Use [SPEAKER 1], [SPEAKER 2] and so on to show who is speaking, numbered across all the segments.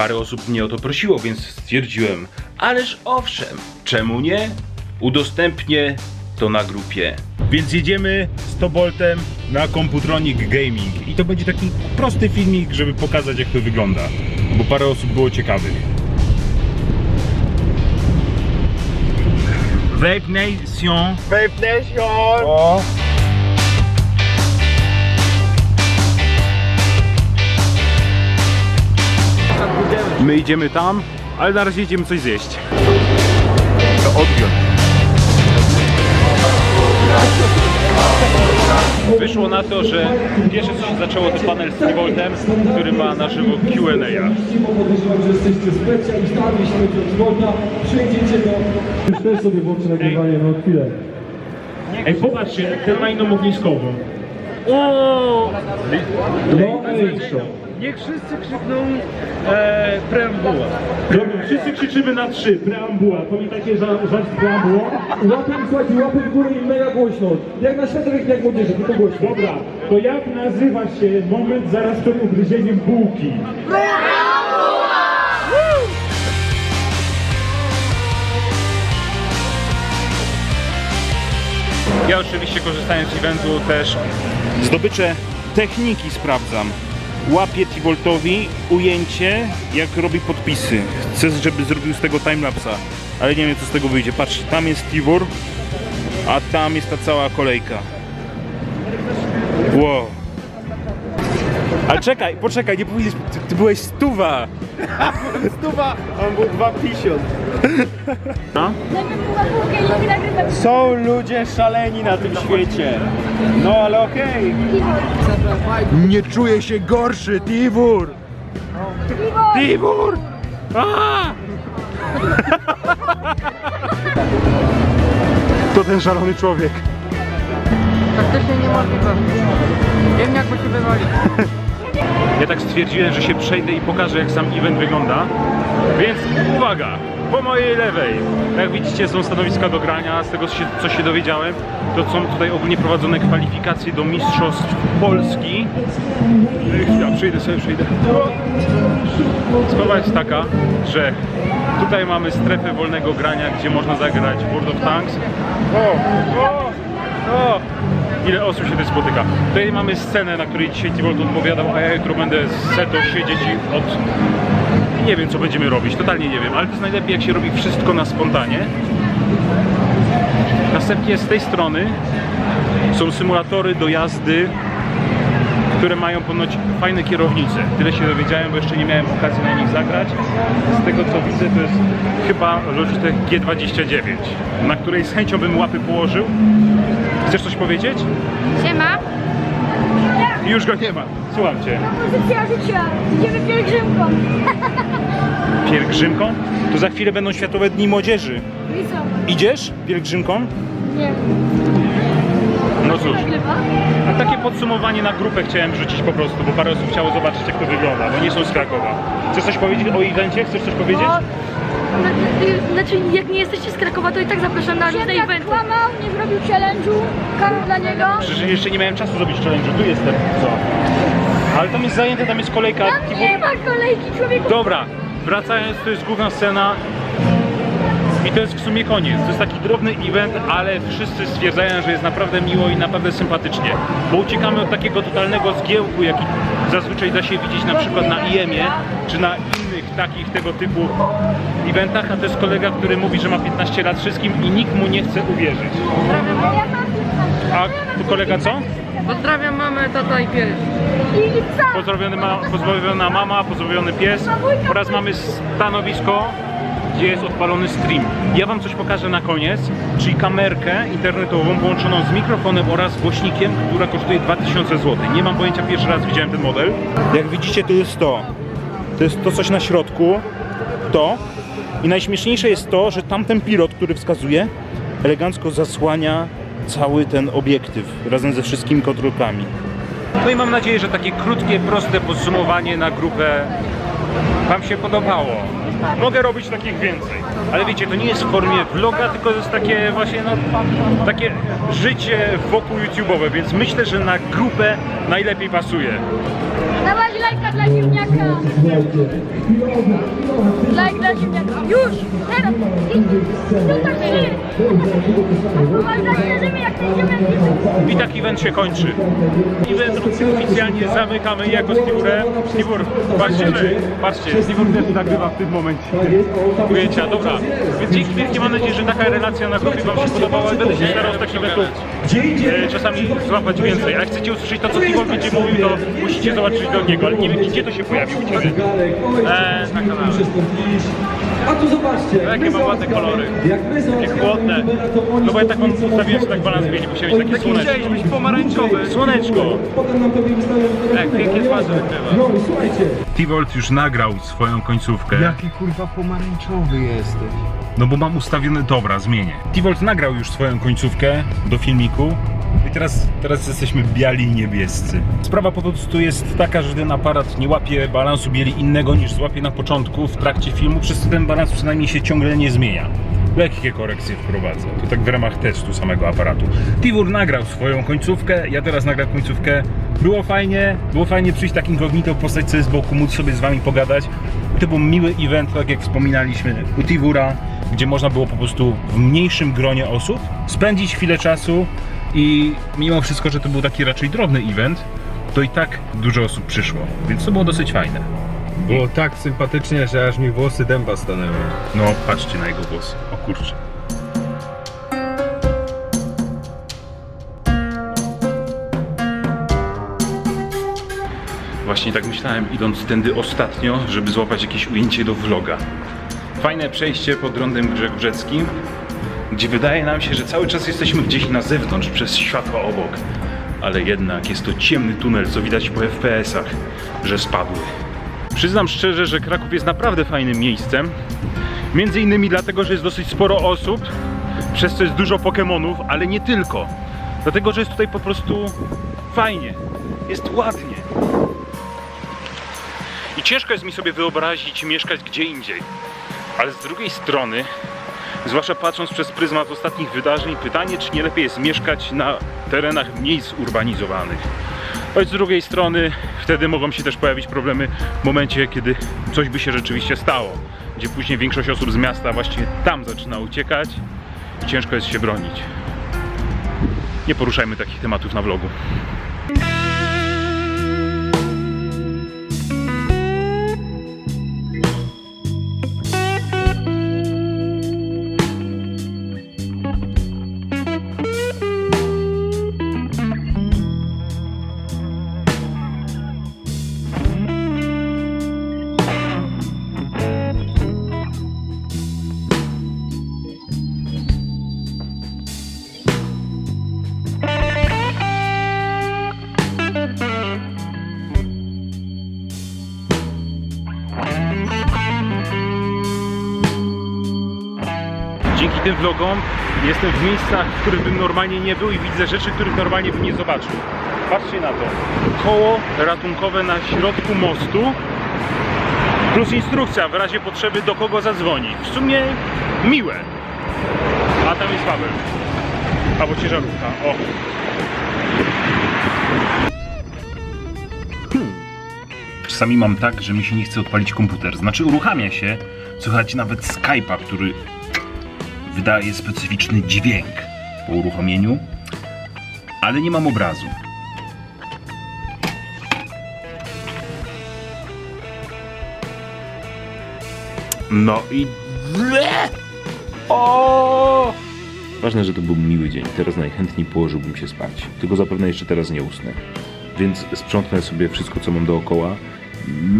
[SPEAKER 1] Parę osób mnie o to prosiło, więc stwierdziłem, ależ owszem, czemu nie? Udostępnię to na grupie. Więc jedziemy z Toboltem na Computronic Gaming. I to będzie taki prosty filmik, żeby pokazać jak to wygląda. Bo parę osób było ciekawych. Vape Nation.
[SPEAKER 2] Vape Nation!
[SPEAKER 1] O. My idziemy tam, ale na razie idziemy coś zjeść. To odgiąć. Wyszło na to, że pierwsze co się zaczęło to panel z Trivoltem, który ma na żywo Q&A.
[SPEAKER 3] Podejrzewam, że jesteście specjalistami, jeśli chodzi o. Przyjdziecie do... Już też sobie włączę nagrywanie, no chwilę.
[SPEAKER 1] Ej, popatrzcie, ten ma inną ogniskową.
[SPEAKER 3] No, największą.
[SPEAKER 4] Niech wszyscy krzykną e, preambuła.
[SPEAKER 1] Dobra, wszyscy krzyczymy na trzy. Preambuła. Pamiętacie za, za preambułą?
[SPEAKER 3] Łapy, słuchajcie, łapy w górę i mega głośno. Jak na światowych jak młodzieży, tylko głośno.
[SPEAKER 5] Dobra, to jak nazywa się moment zaraz przed ugryzieniem bułki?
[SPEAKER 1] Ja oczywiście korzystając z eventu też zdobycze techniki sprawdzam. Łapię Tivoltowi ujęcie, jak robi podpisy. Chcę, żeby zrobił z tego timelapsa, ale nie wiem co z tego wyjdzie. Patrz, tam jest Tivor, a tam jest ta cała kolejka. Wow. Ale czekaj, poczekaj, nie powinieneś, ty, ty byłeś stuwa.
[SPEAKER 2] Stuwa, on był 2,50.
[SPEAKER 1] No?
[SPEAKER 2] Są ludzie szaleni na tym świecie. No ale okej. Nie czuję się gorszy, Tibur!
[SPEAKER 1] Tibor! To ten szalony człowiek.
[SPEAKER 6] Praktycznie niemożliwe. Wiem jakby się wywalić.
[SPEAKER 1] Ja tak stwierdziłem, że się przejdę i pokażę jak sam event wygląda. Więc uwaga, po mojej lewej, jak widzicie są stanowiska do grania, z tego co się, dowiedziałem, to są tutaj ogólnie prowadzone kwalifikacje do Mistrzostw Polski. Ej, Chwila, przyjdę sobie, przyjdę. Sprawa jest taka, że tutaj mamy strefę wolnego grania, gdzie można zagrać World of Tanks. O, o, o! Ile osób się tutaj spotyka. Tutaj mamy scenę, na której dzisiaj Tivolt odpowiadał, a ja jutro będę z Seto siedzieć i od... Nie wiem, co będziemy robić, totalnie nie wiem, ale to jest najlepiej, jak się robi wszystko na spontanie. Następnie z tej strony są symulatory do jazdy, które mają ponoć fajne kierownice. Tyle się dowiedziałem, bo jeszcze nie miałem okazji na nich zagrać. Z tego co widzę, to jest chyba Logitech G29, na której z chęcią bym łapy położył. Chcesz coś powiedzieć?
[SPEAKER 7] Siema,
[SPEAKER 1] już go nie ma. Słucham cię.
[SPEAKER 7] pozycja życia. Idziemy pielgrzymką.
[SPEAKER 1] Pielgrzymką? To za chwilę będą Światowe Dni Młodzieży.
[SPEAKER 7] Co?
[SPEAKER 1] Idziesz pielgrzymką?
[SPEAKER 7] Nie.
[SPEAKER 1] No cóż. A takie podsumowanie na grupę chciałem wrzucić po prostu, bo parę osób chciało zobaczyć jak to wygląda, bo nie są z Krakowa. Chcesz coś powiedzieć o evencie? Chcesz coś powiedzieć?
[SPEAKER 7] No, na- Znaczy, jak nie jesteście z Krakowa, to i tak zapraszam na różne
[SPEAKER 8] Jak
[SPEAKER 7] eventy.
[SPEAKER 8] kłamał, nie zrobił challenge'u, kara dla niego.
[SPEAKER 1] Przecież jeszcze nie miałem czasu zrobić challenge, tu jestem, co? Ale tam jest zajęte, tam jest kolejka.
[SPEAKER 8] Tam nie ma kolejki, człowieku.
[SPEAKER 1] Dobra, wracając, to jest główna scena. I to jest w sumie koniec. To jest taki drobny event, ale wszyscy stwierdzają, że jest naprawdę miło i naprawdę sympatycznie. Bo uciekamy od takiego totalnego zgiełku, jaki zazwyczaj da się widzieć na przykład na IEM-ie, czy na innych takich tego typu eventach, a to jest kolega, który mówi, że ma 15 lat wszystkim i nikt mu nie chce uwierzyć. A tu kolega co?
[SPEAKER 6] Pozdrawiam mamę, tata i pieś.
[SPEAKER 8] I co?
[SPEAKER 1] Pozdrowiony ma, pozdrowiona mama, pozdrowiony pies oraz mamy stanowisko, gdzie jest odpalony stream. Ja Wam coś pokażę na koniec, czyli kamerkę internetową połączoną z mikrofonem oraz głośnikiem, która kosztuje 2000 zł. Nie mam pojęcia, pierwszy raz widziałem ten model. Jak widzicie, to jest to. To jest to coś na środku, to. I najśmieszniejsze jest to, że tamten pilot, który wskazuje, elegancko zasłania cały ten obiektyw razem ze wszystkimi kontrolkami. No i mam nadzieję, że takie krótkie, proste podsumowanie na grupę Wam się podobało. Mogę robić takich więcej. Ale wiecie, to nie jest w formie vloga, tylko to jest takie właśnie no, takie życie wokół YouTube'owe, więc myślę, że na grupę najlepiej pasuje.
[SPEAKER 8] Dawaj lajka dla ziemniaka. Lajk dla ziemniaka. Już, teraz. I, tylko trzy. Uważajcie, żeby jak ten ziemniak
[SPEAKER 1] I tak event się kończy. Event oficjalnie zamykamy jako Stibur. Stibur, patrzcie, patrzcie, Stibur też nagrywa w tym momencie ujęcia. Dobra, więc dzięki wielkie mam nadzieję, że taka relacja na grupie Wam się podobała będę się starał z takich eventów e, czasami złapać więcej. A jak chcecie usłyszeć to, co Tibor będzie mówił, to musicie zobaczyć do niego, ale nie wiem, gdzie to się pojawi u Ciebie. Eee, na kanale.
[SPEAKER 3] A tu zobaczcie.
[SPEAKER 1] Jakie ma ładne kolory.
[SPEAKER 3] Jak my załatwiamy
[SPEAKER 1] chłodne.
[SPEAKER 3] Oni
[SPEAKER 1] No bo ja tak wam
[SPEAKER 3] sobie
[SPEAKER 1] ustawiłem, że tak balans będzie, musiał być takie słoneczko.
[SPEAKER 4] Chciałeś być pomarańczowy.
[SPEAKER 1] Słoneczko! Tak, pięknie twarze wykrywa.
[SPEAKER 3] No i słuchajcie.
[SPEAKER 1] Tivolt już nagrał swoją końcówkę.
[SPEAKER 2] Jaki kurwa pomarańczowy jesteś.
[SPEAKER 1] No bo mam ustawiony, dobra, zmienię. Tivolt nagrał już swoją końcówkę do filmiku. I teraz, teraz jesteśmy biali i niebiescy. Sprawa po prostu jest taka, że ten aparat nie łapie balansu bieli innego niż złapie na początku w trakcie filmu, przez co ten balans przynajmniej się ciągle nie zmienia. Lekkie korekcje wprowadzę. To tak w ramach testu samego aparatu. Tivur nagrał swoją końcówkę, ja teraz nagram końcówkę. Było fajnie, było fajnie przyjść tak incognito, postać sobie z boku, móc sobie z wami pogadać. To był miły event, tak jak wspominaliśmy, u Tivura, gdzie można było po prostu w mniejszym gronie osób spędzić chwilę czasu i mimo wszystko, że to był taki raczej drobny event, to i tak dużo osób przyszło, więc to było dosyć fajne.
[SPEAKER 2] Było tak sympatycznie, że aż mi włosy dęba stanęły.
[SPEAKER 1] No, patrzcie na jego włosy. Kurczę. Właśnie tak myślałem, idąc tędy ostatnio, żeby złapać jakieś ujęcie do vloga. Fajne przejście pod rondem Grzegórzeckim, gdzie wydaje nam się, że cały czas jesteśmy gdzieś na zewnątrz, przez światła obok. Ale jednak jest to ciemny tunel, co widać po FPS-ach, że spadły. Przyznam szczerze, że Kraków jest naprawdę fajnym miejscem. Między innymi dlatego, że jest dosyć sporo osób, przez co jest dużo Pokemonów, ale nie tylko. Dlatego, że jest tutaj po prostu fajnie. Jest ładnie. I ciężko jest mi sobie wyobrazić mieszkać gdzie indziej. Ale z drugiej strony, zwłaszcza patrząc przez pryzmat ostatnich wydarzeń, pytanie, czy nie lepiej jest mieszkać na terenach mniej zurbanizowanych. Choć z drugiej strony, wtedy mogą się też pojawić problemy w momencie, kiedy coś by się rzeczywiście stało, gdzie później większość osób z miasta właśnie tam zaczyna uciekać i ciężko jest się bronić. Nie poruszajmy takich tematów na vlogu. Vlogom jestem w miejscach, w których bym normalnie nie był i widzę rzeczy, których normalnie bym nie zobaczył. Patrzcie na to. Koło ratunkowe na środku mostu plus instrukcja w razie potrzeby do kogo zadzwoni. W sumie miłe. A tam jest Paweł. Albo ciężarówka. O. Czasami mam tak, że mi się nie chce odpalić komputer. Znaczy uruchamia się, słychać nawet Skype'a, który wydaje specyficzny dźwięk po uruchomieniu, ale nie mam obrazu. No i. O!
[SPEAKER 9] Ważne, że to był miły dzień. Teraz najchętniej położyłbym się spać. Tylko zapewne jeszcze teraz nie usnę. Więc sprzątnę sobie wszystko, co mam dookoła.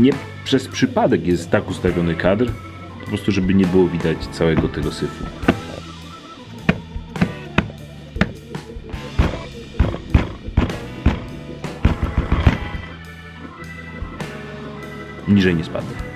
[SPEAKER 9] Nie przez przypadek jest tak ustawiony kadr, po prostu, żeby nie było widać całego tego syfu. Niżej nie spadnę.